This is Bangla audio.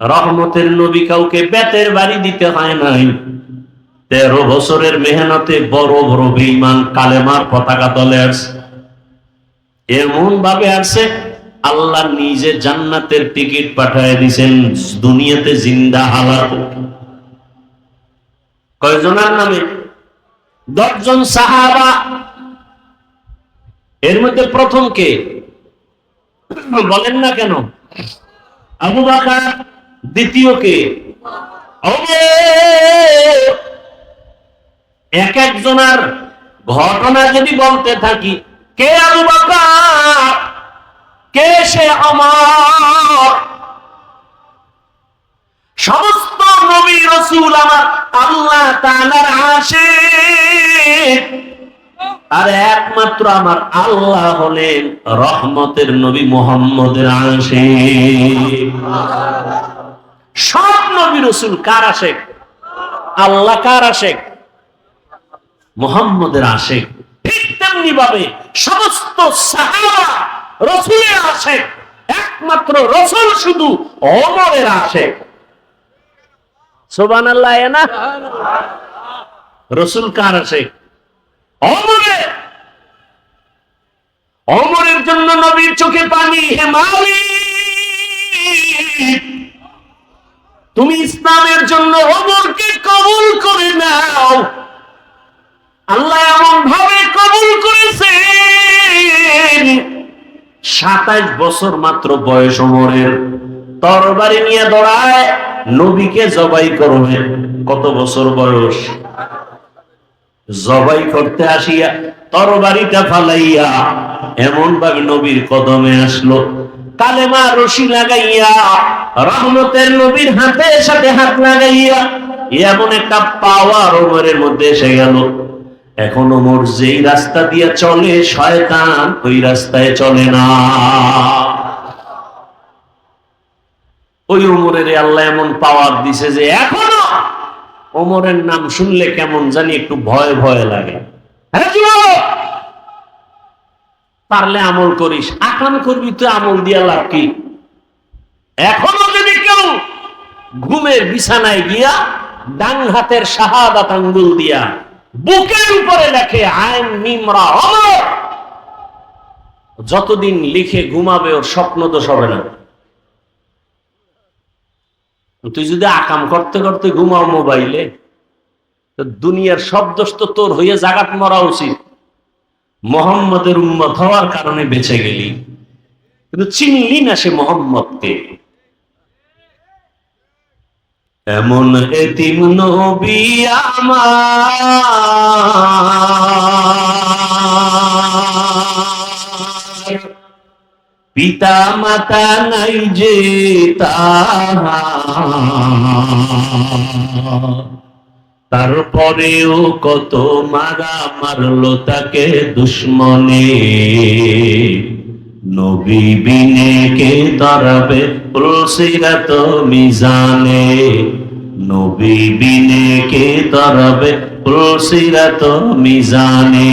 রহমতের নবী কাউকে বেতের বাড়ি দিতে হয় নাই। তেরো বছরের মেহনতে বড় বড় বেইমান কালেমার পতাকা তলে আসছে। এমন ভাবে আসছে, আল্লাহ নিজে জান্নাতের টিকিট পাঠায় দিছেন দুনিয়াতে জিন্দা হালাত কয়জনের নামে? দশজন সাহাবা। এর মধ্যে প্রথম কে? বলেন না কেন? আবু বাকার দ্বিতীয় কে এক একজনের ঘটনা যদি বলতে থাকি, কে বাকার, কে সে আমার সমস্ত নবী রসুল আমার আল্লাহ তাআলার আশিক আর একমাত্র আমার আল্লাহ হলেন রহমতের নবী মোহাম্মদের আশিক সব নবী রসুল কার আশেক? আল্লাহ কার আশেক? মোহাম্মদের আশেক। ঠিক তেমনি ভাবে সমস্ত রসুলের আশেক। একমাত্র রসুল শুধু অমরের আশেক। সোবান আল্লাহ না? রসুল কার আশেক? অমরের। অমরের জন্য নবীর চোখে পানি হে মালিক। তুমি ইসলামের জন্য অমরকে কবুল করে নাও। আল্লাহ এমন ভাবে কবুল করেছেন। সাতাইশ বছর মাত্র বয়স অমরের তরবারি নিয়ে দৌড়ায়, নবীকে জবাই করবে। কত বছর বয়স? জবাই করতে আসিয়া তরবারিটা ফালাইয়া এমন ভাবে নবীর কদমে আসলো। কালেমা রশি লাগাইয়া, রহমতের নবীর হাতে সাথে হাত লাগাইয়া, এমন একটা পাওয়ার ওমরের মধ্যে এসে গেল। এখন ওমর যেই রাস্তা দিয়ে চলে, শয়তান ওই রাস্তায় চলে না। ওই উমরের আল্লাহ এমন পাওয়ার দিছে যে এখনও ওমরের নাম শুনলে কেমন জানি একটু ভয় ভয় লাগে। হ্যাঁ! পারলে আমল করিস। আকাম করবি তো আমল দিয়া লাভ কি? এখনও যদি কেউ ঘুমের বিছানায় গিয়া ডান হাতের শাহাদাত আঙ্গুল দিয়া বুকের উপরে লেখে, আইন মিমরা অমর যতদিন লিখে ঘুমাবে, ওর স্বপ্ন দোষ হবে না। তুই যদি আকাম করতে করতে ঘুমাও মোবাইলে দুনিয়ার সব দোষ তো তোর হয়ে জাগাত মরা উচিত। মোহাম্মদের উম্মত হওয়ার কারণে বেঁচে গেলি। কিন্তু চিনলি না সে মোহাম্মদকে। এমন এতিম নবী আমার। পিতা মাতা নাই যে তাহার। তারপরেও কত মারা মারলো তাকে দুশ্মনে। নবী বিনে কে দাঁড়াবে প্রসিরাত মিজানে। নবী বিনে কে দাঁড়াবে প্রসিরাত মিজানে।